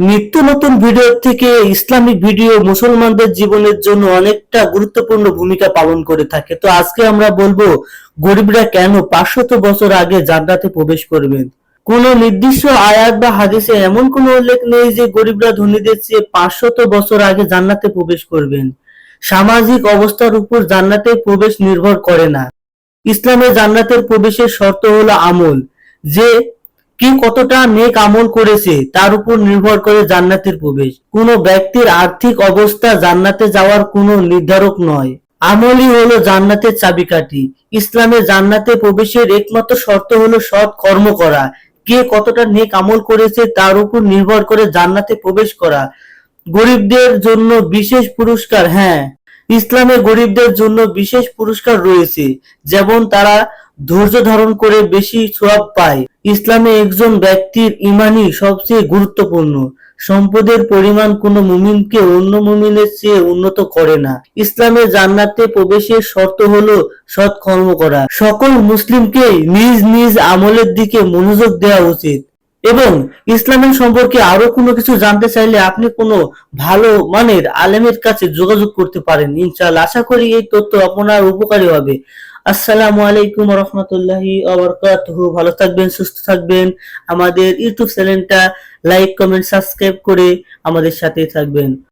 নিত্য নতুন ভিডিও থেকে ইসলামিক ভিডিও মুসলমানদের জীবনের জন্য অনেকটা গুরুত্বপূর্ণ ভূমিকা পালন করে থাকে। তো আজকে আমরা বলব, গরিবরা কেন পাঁচশত বছর আগে জান্নাতে প্রবেশ করবেন? কোন নির্দিষ্ট আয়াত বা হাদিসে এমন কোনো উল্লেখ নেই যে গরিবরা ধনীদের চেয়ে পাঁচশত বছর আগে জান্নাতে প্রবেশ করবেন। সামাজিক অবস্থার উপর জান্নাতে প্রবেশ নির্ভর করে না। ইসলামে জান্নাতের প্রবেশের শর্ত হলো আমল। যে কে কতটা নেক আমল করেছে তার উপর নির্ভর করে জান্নাতের প্রবেশ। কোনো ব্যক্তির আর্থিক অবস্থা জান্নাতে যাওয়ার কোনো নির্ধারক নয়। আমলই হলো জান্নাতের চাবিকাঠি। ইসলামে জান্নাতে প্রবেশের একমাত্র শর্ত হলো সৎ কর্ম করা। কে কতটা নেক আমল করেছে তার উপর নির্ভর করে জান্নাতে প্রবেশ করা। গরিবদের জন্য বিশেষ পুরস্কার হ্যাঁ। ইসলামে গরিবদের জন্য বিশেষ পুরস্কার রয়েছে। যেমন তারা ধৈর্য ধারণ করে বেশি সোয়াব পায়। ইসলামে একজন ব্যক্তির ইমানই সবচেয়ে গুরুত্বপূর্ণ। সম্পদের পরিমাণ কোনো মুমিনকে অন্য মুমিনের চেয়ে উন্নত করে না। ইসলামে জান্নাতে প্রবেশের শর্ত হলো সৎ কর্ম করা। সকল মুসলিমকে নিজ নিজ আমলের দিকে মনোযোগ দেওয়া উচিত। এবং ইসলামের সম্পর্কে আরও কোনো কিছু জানতে চাইলে আপনি কোনো ভালো মানের আলেমের কাছে যোগাযোগ করতে পারেন, ইনশাআল্লাহ। আশা করি এই তথ্য আপনার উপকারী হবে। আসসালামু আলাইকুম রহমতুল্লাহি ভালো থাকবেন, সুস্থ থাকবেন। আমাদের ইউটিউব চ্যানেলটা লাইক, কমেন্ট, সাবস্ক্রাইব করে আমাদের সাথে থাকবেন।